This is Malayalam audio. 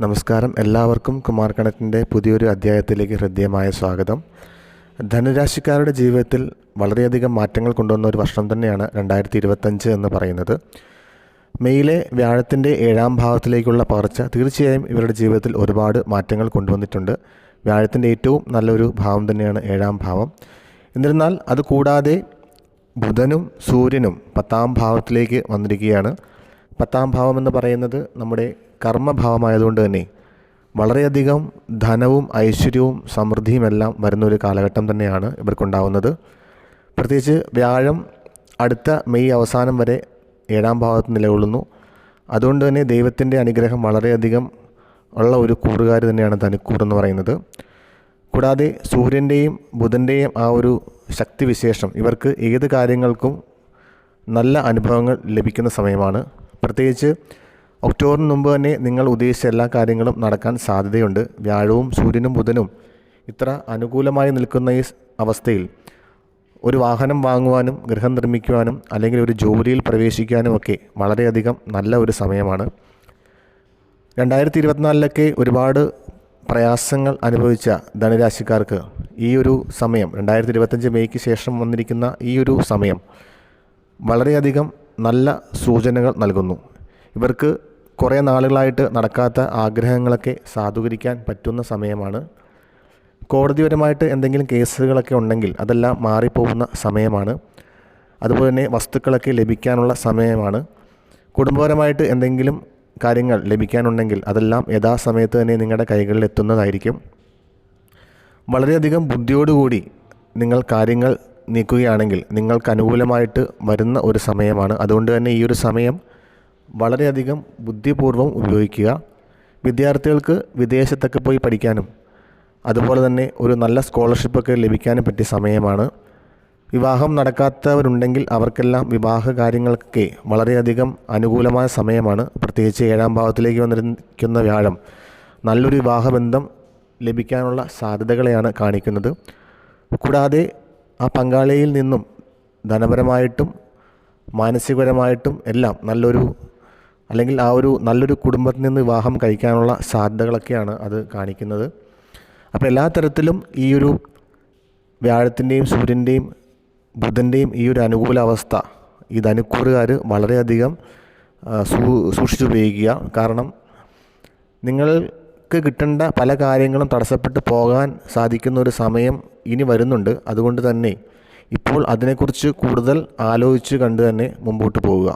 നമസ്കാരം. എല്ലാവർക്കും കുമാർ പുതിയൊരു അധ്യായത്തിലേക്ക് ഹൃദ്യമായ സ്വാഗതം. ധനുരാശിക്കാരുടെ ജീവിതത്തിൽ വളരെയധികം മാറ്റങ്ങൾ കൊണ്ടുവന്ന ഒരു വർഷം തന്നെയാണ് രണ്ടായിരത്തി ഇരുപത്തഞ്ച് എന്ന് പറയുന്നത്. മെയ്യിലെ വ്യാഴത്തിന്റെ ഏഴാം ഭാവത്തിലേക്കുള്ള പകർച്ച തീർച്ചയായും ഇവരുടെ ജീവിതത്തിൽ ഒരുപാട് മാറ്റങ്ങൾ കൊണ്ടുവന്നിട്ടുണ്ട്. വ്യാഴത്തിന്റെ ഏറ്റവും നല്ലൊരു ഭാവം തന്നെയാണ് ഏഴാം ഭാവം. എന്നിരുന്നാൽ അതുകൂടാതെ ബുധനും സൂര്യനും പത്താം ഭാവത്തിലേക്ക് വന്നിരിക്കുകയാണ്. പത്താം ഭാവം എന്ന് പറയുന്നത് നമ്മുടെ കർമ്മഭാവമായതുകൊണ്ട് തന്നെ. വളരെയധികം ധനവും ഐശ്വര്യവും സമൃദ്ധിയുമെല്ലാം വരുന്ന ഒരു കാലഘട്ടം തന്നെയാണ് ഇവർക്കുണ്ടാവുന്നത്. പ്രത്യേകിച്ച് വ്യാഴം അടുത്ത മെയ് അവസാനം വരെ ഏഴാം ഭാവത്ത് നിലകൊള്ളുന്നു. അതുകൊണ്ട് തന്നെ ദൈവത്തിന്റെ അനുഗ്രഹം വളരെയധികം ഉള്ള ഒരു കൂറുകാർ തന്നെയാണ് ധനുക്കൂർ എന്ന് പറയുന്നത്. കൂടാതെ സൂര്യന്റെയും ബുധന്റെയും ആ ഒരു ശക്തിവിശേഷം ഇവർക്ക് ഏത് കാര്യങ്ങൾക്കും നല്ല അനുഭവങ്ങൾ ലഭിക്കുന്ന സമയമാണ്. പ്രത്യേകിച്ച് ഒക്ടോബറിന് മുമ്പ് തന്നെ നിങ്ങൾ ഉദ്ദേശിച്ച എല്ലാ കാര്യങ്ങളും നടക്കാൻ സാധ്യതയുണ്ട്. വ്യാഴവും സൂര്യനും ബുധനും. ഇത്ര അനുകൂലമായി നിൽക്കുന്ന ഈ അവസ്ഥയിൽ ഒരു വാഹനം വാങ്ങുവാനും ഗൃഹം നിർമ്മിക്കുവാനും അല്ലെങ്കിൽ ഒരു ജോലിയിൽ പ്രവേശിക്കാനും ഒക്കെ വളരെയധികം നല്ല ഒരു സമയമാണ്. രണ്ടായിരത്തി ഇരുപത്തിനാലിലൊക്കെ ഒരുപാട് പ്രയാസങ്ങൾ അനുഭവിച്ച ധനരാശിക്കാർക്ക് ഈ ഒരു സമയം രണ്ടായിരത്തി ഇരുപത്തഞ്ച് മെയ്ക്ക് ശേഷം വന്നിരിക്കുന്ന ഈ ഒരു സമയം വളരെയധികം നല്ല സൂചനകൾ നൽകുന്നു. ഇവർക്ക് കുറേ നാളുകളായിട്ട് നടക്കാത്ത ആഗ്രഹങ്ങളൊക്കെ സാധൂകരിക്കാൻ പറ്റുന്ന സമയമാണ്. കോടതിപരമായിട്ട് എന്തെങ്കിലും കേസുകളൊക്കെ ഉണ്ടെങ്കിൽ അതെല്ലാം മാറിപ്പോകുന്ന സമയമാണ്. അതുപോലെ തന്നെ വസ്തുക്കളൊക്കെ ലഭിക്കാനുള്ള സമയമാണ്. കുടുംബപരമായിട്ട് എന്തെങ്കിലും കാര്യങ്ങൾ ലഭിക്കാനുണ്ടെങ്കിൽ അതെല്ലാം യഥാസമയത്ത് തന്നെ നിങ്ങളുടെ കൈകളിൽ എത്തുന്നതായിരിക്കും വളരെയധികം ബുദ്ധിയോടുകൂടി നിങ്ങൾ കാര്യങ്ങൾ നീക്കുകയാണെങ്കിൽ നിങ്ങൾക്ക് അനുകൂലമായിട്ട് വരുന്ന ഒരു സമയമാണ്. അതുകൊണ്ട് തന്നെ ഈ ഒരു സമയം വളരെയധികം ബുദ്ധിപൂർവം ഉപയോഗിക്കുക. വിദ്യാർത്ഥികൾക്ക് വിദേശത്തൊക്കെ പോയി പഠിക്കാനും അതുപോലെ തന്നെ ഒരു നല്ല സ്കോളർഷിപ്പൊക്കെ ലഭിക്കാനും പറ്റിയ സമയമാണ്. വിവാഹം നടക്കാത്തവരുണ്ടെങ്കിൽ അവർക്കെല്ലാം വിവാഹ കാര്യങ്ങൾക്കൊക്കെ വളരെയധികം അനുകൂലമായ സമയമാണ്. പ്രത്യേകിച്ച് ഏഴാം ഭാവത്തിലേക്ക് വന്നിരിക്കുന്ന വ്യാഴം നല്ലൊരു വിവാഹബന്ധം ലഭിക്കാനുള്ള സാധ്യതകളെയാണ് കാണിക്കുന്നത്. കൂടാതെ ആ പങ്കാളിയിൽ നിന്നും ധനപരമായിട്ടും മാനസികപരമായിട്ടും എല്ലാം നല്ലൊരു അല്ലെങ്കിൽ ആ ഒരു നല്ലൊരു കുടുംബത്തിൽ നിന്ന് വിവാഹം കഴിക്കാനുള്ള സാധ്യതകളൊക്കെയാണ് അത് കാണിക്കുന്നത്. അപ്പോൾ എല്ലാ തരത്തിലും ഈ ഒരു വ്യാഴത്തിന്റെയും സൂര്യന്റെയും ബുധന്റെയും ഈ ഒരു അനുകൂല അവസ്ഥ ഈ ധനുക്കൂറുകാർ വളരെയധികം സൂ സൂക്ഷിച്ചുപയോഗിക്കുക. കാരണം നിങ്ങൾക്ക് കിട്ടേണ്ട പല കാര്യങ്ങളും തടസ്സപ്പെട്ട് പോകാൻ സാധിക്കുന്ന ഒരു സമയം ഇനി വരുന്നുണ്ട്. അതുകൊണ്ട് തന്നെ ഇപ്പോൾ അതിനെക്കുറിച്ച് കൂടുതൽ ആലോചിച്ച് കണ്ട് തന്നെ മുമ്പോട്ട് പോവുക.